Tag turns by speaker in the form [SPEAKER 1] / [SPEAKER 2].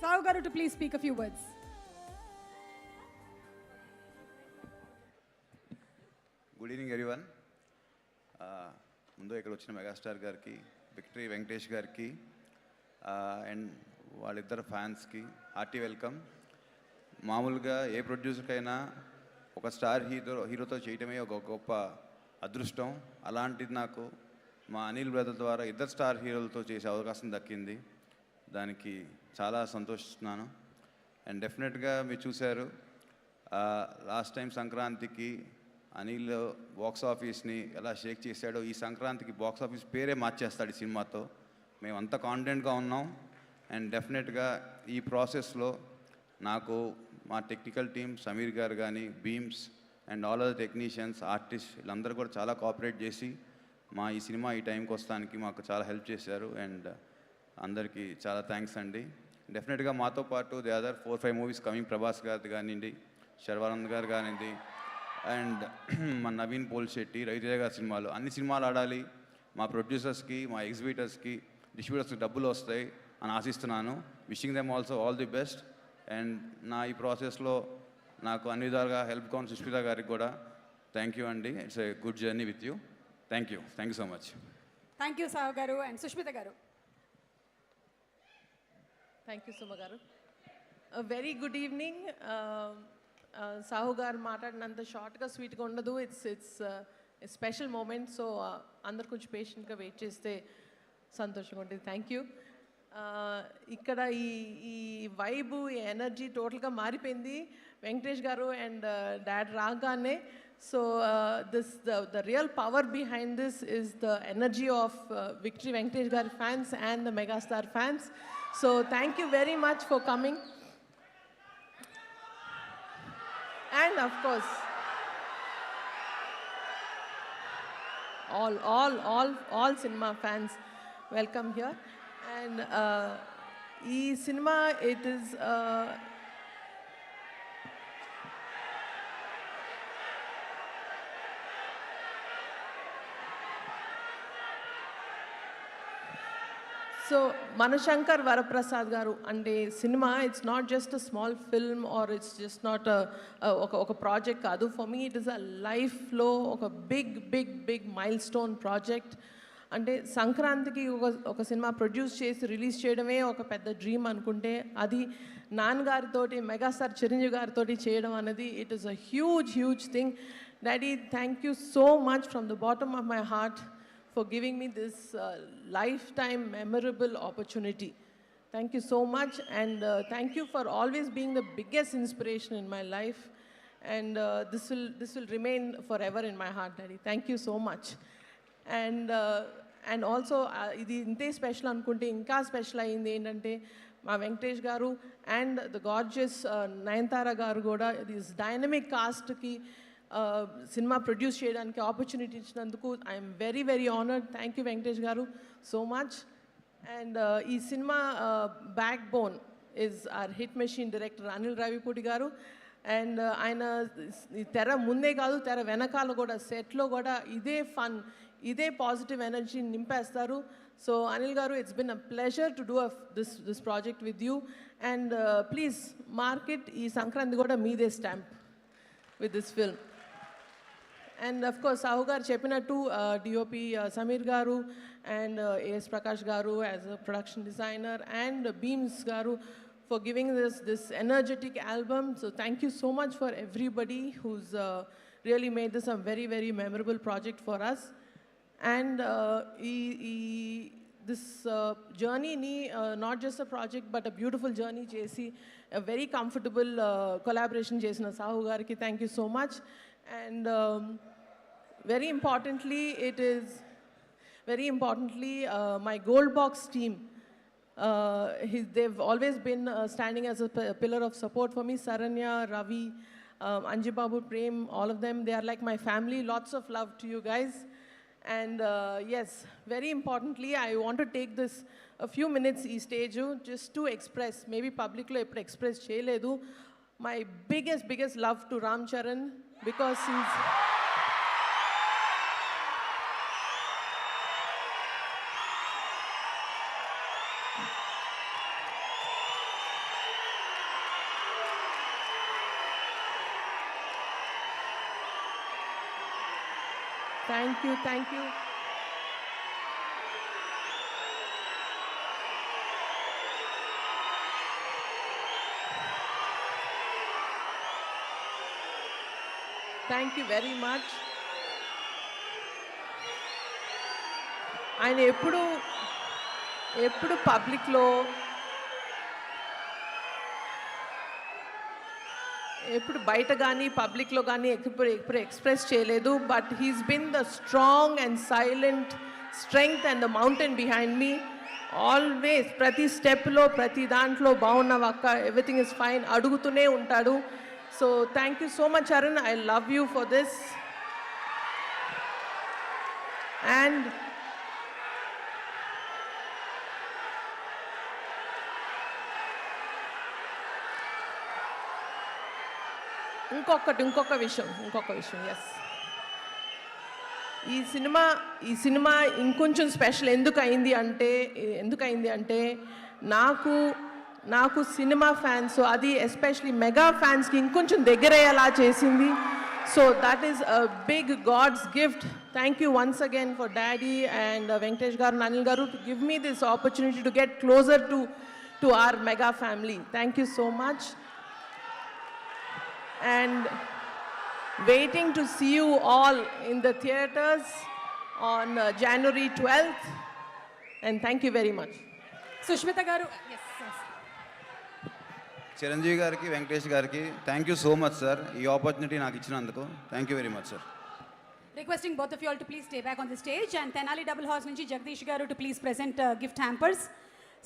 [SPEAKER 1] Sahu Garu to please speak a few words.
[SPEAKER 2] Good evening everyone ముందు ఇక్కడ వచ్చిన megastar గారికి విక్టరీ వెంకటేష్ గారికి uh, అండ్ వాళ్ళిద్దరు ఫ్యాన్స్కి హార్టీ వెల్కమ్ మామూలుగా ఏ ప్రొడ్యూసర్కైనా ఒక స్టార్ హీరో హీరోతో చేయటమే ఒక గొప్ప అదృష్టం. అలాంటిది నాకు మా అనిల్ బ్రదర్ ద్వారా ఇద్దరు స్టార్ హీరోలతో చేసే అవకాశం దక్కింది. దానికి చాలా సంతోషిస్తున్నాను. అండ్ డెఫినెట్గా మీరు చూశారు లాస్ట్ టైం సంక్రాంతికి అనిల్ బాక్స్ ఆఫీస్ని ఎలా షేక్ చేశాడో ఈ సంక్రాంతికి బాక్స్ ఆఫీస్ పేరే మార్చేస్తాడు ఈ సినిమాతో. మేము అంత కాన్ఫిడెంట్గా ఉన్నాం. అండ్ డెఫినెట్గా ఈ ప్రాసెస్లో నాకు మా టెక్నికల్ టీమ్ సమీర్ గారు కానీ beams and all other technicians artist వీళ్ళందరూ కూడా చాలా కోఆపరేట్ చేసి మా ఈ సినిమా ఈ టైంకి వస్తానికి మాకు చాలా హెల్ప్ చేశారు. అండ్ అందరికీ చాలా థ్యాంక్స్ అండి. డెఫినెట్గా మాతో పాటు the other four five movies coming Prabhas garu కానివ్వండి శర్వానంద్ గారు కానివ్వండి అండ్ మా నవీన్ పోల్శెట్టి రవితేజ గారి సినిమాలు. అన్ని సినిమాలు ఆడాలి. మా ప్రొడ్యూసర్స్కి మా ఎగ్జిబిటర్స్కి డిస్ట్రిబ్యూటర్స్కి డబ్బులు వస్తాయి అని ఆశిస్తున్నాను. Wishing them also all the best and నా ఈ ప్రాసెస్లో నాకు అన్ని విధాలుగా హెల్ప్ కాన్ సుష్మిత గారికి కూడా. థ్యాంక్ యూ అండి. It's a good journey with you thank you thank you so much
[SPEAKER 1] thank you Sahu garu and Sushmita garu.
[SPEAKER 3] Thank you Suma గారు వెరీ గుడ్ ఈవినింగ్ సాహు గారు మాట్లాడినంత షార్ట్గా స్వీట్గా ఉండదు. It's it's special moment so అందరు కొంచెం పేషెంట్గా wait చేస్తే సంతోషంగా ఉంటుంది. థ్యాంక్ యూ uh, ఇక్కడ ఈ ఈ వైబు ఈ ఎనర్జీ టోటల్గా మారిపోయింది. వెంకటేష్ గారు అండ్ డాడ్ uh, రాగానే So uh, this, the, the real power behind this is the energy of uh, Victory Venkatesh fans and the Megastar fans. So thank you very much for coming. And of course, all, all, all, all cinema fans welcome here. And uh, e cinema, it is... Uh, so Manashankar Varaprasad garu అంటే cinema it's not just a small film or it's just not ఒక ఒక project కాదు for me it is a లైఫ్లో ఒక big big big milestone project అంటే సంక్రాంతికి ఒక ఒక సినిమా ప్రొడ్యూస్ చేసి రిలీజ్ చేయడమే ఒక పెద్ద డ్రీమ్ అనుకుంటే అది నాన్నగారితోటి మెగాస్టార్ చిరంజీవి గారితోటి చేయడం అనేది it is a huge huge thing daddy thank you so much from the bottom of my heart for giving me this uh, lifetime memorable opportunity. Thank you so much, and uh, thank you for always being the biggest inspiration in my life. And uh, this will this will remain forever in my heart, Daddy. Thank you so much. And uh, and also ఇది ఇంతే special అనుకుంటే ఇంకా special అయింది ఏంటంటే మా వెంకటేష్ గారు and the gorgeous Nayanthara గారు కూడా దిస్ డైనమిక్ కాస్ట్కి సినిమా ప్రొడ్యూస్ చేయడానికి ఆపర్చునిటీ ఇచ్చినందుకు I'm very very honoured thank you Venkatesh garu so much and ఈ cinema backbone is our hit machine director Anil Ravipudi garu. And uh, ఆయన ఈ తెర ముందే కాదు తెర వెనకాల కూడా సెట్లో కూడా ఇదే ఫన్ ఇదే positive energy నింపేస్తారు. So Anil garu it's been a pleasure to do this this project with you and please market ఈ సంక్రాంతి కూడా మీదే stamp with this film And of course, Sahu garu చెప్పినట్టు DOP Sameer garu and A S Prakash garu as a production designer and Bheems garu for giving this this energetic album. So thank you so much for everybody who's uh, really made this a very very memorable project for us. And uh, ఈ- ఈ this uh, journey ni uh, not just a project but a beautiful journey చేసి a very comfortable uh, collaboration చేసిన సాహు గారికి thank you so much and um, very importantly it is very importantly uh, my gold box team uh, he- they've always been uh, standing as a p- pillar of support for me saranya ravi um, anjibabu prem all of them they are like my family lots of love to you guys and uh, yes, very importantly, I want to take this a few minutes ఈ stage just to express, maybe publicly ఎప్పుడు express చేయలేదు, my biggest, biggest love to Ram Charan because he's. Thank you, thank you. Thank you very much ఆయన ఎప్పుడు ఎప్పుడు పబ్లిక్లో ఎప్పుడు బయట కానీ పబ్లిక్లో కానీ ఎప్పుడు ఎప్పుడు ఎక్స్ప్రెస్ చేయలేదు. But he's been the strong and silent strength and the mountain behind me always ప్రతి స్టెప్లో ప్రతి దాంట్లో బాగున్నావు అక్క ఎవ్రీథింగ్ ఇస్ ఫైన్ అడుగుతూనే ఉంటాడు. So thank you so much Arun I love you for this and ఇంకొకటి ఇంకొక విషయం ఇంకొక విషయం ఎస్ ఈ సినిమా ఈ సినిమా ఇంకొంచెం స్పెషల్ ఎందుకు అయింది అంటే ఎందుకు అయింది అంటే నాకు నాకు సినిమా ఫ్యాన్స్ అది ఎస్పెషలీ మెగా ఫ్యాన్స్కి ఇంకొంచెం దగ్గరయ్యేలా చేసింది. So that is a big god's gift thank you once again for daddy and Venkatesh garu Anil garu to give me this opportunity to get closer to to our mega family thank you so much and waiting to see you all in the theatres on January twelfth and thank you very much
[SPEAKER 1] Sushmita garu yes
[SPEAKER 2] Chiranjeevi గారికి వెంకటేష్ గారికి thank you so much sir ఈ opportunity నాకు ఇచ్చినందుకు. Thank you very much sir
[SPEAKER 1] requesting both of you all to please stay back on the stage and Tenali double house నుంచి Jagadish garu to please present gift hampers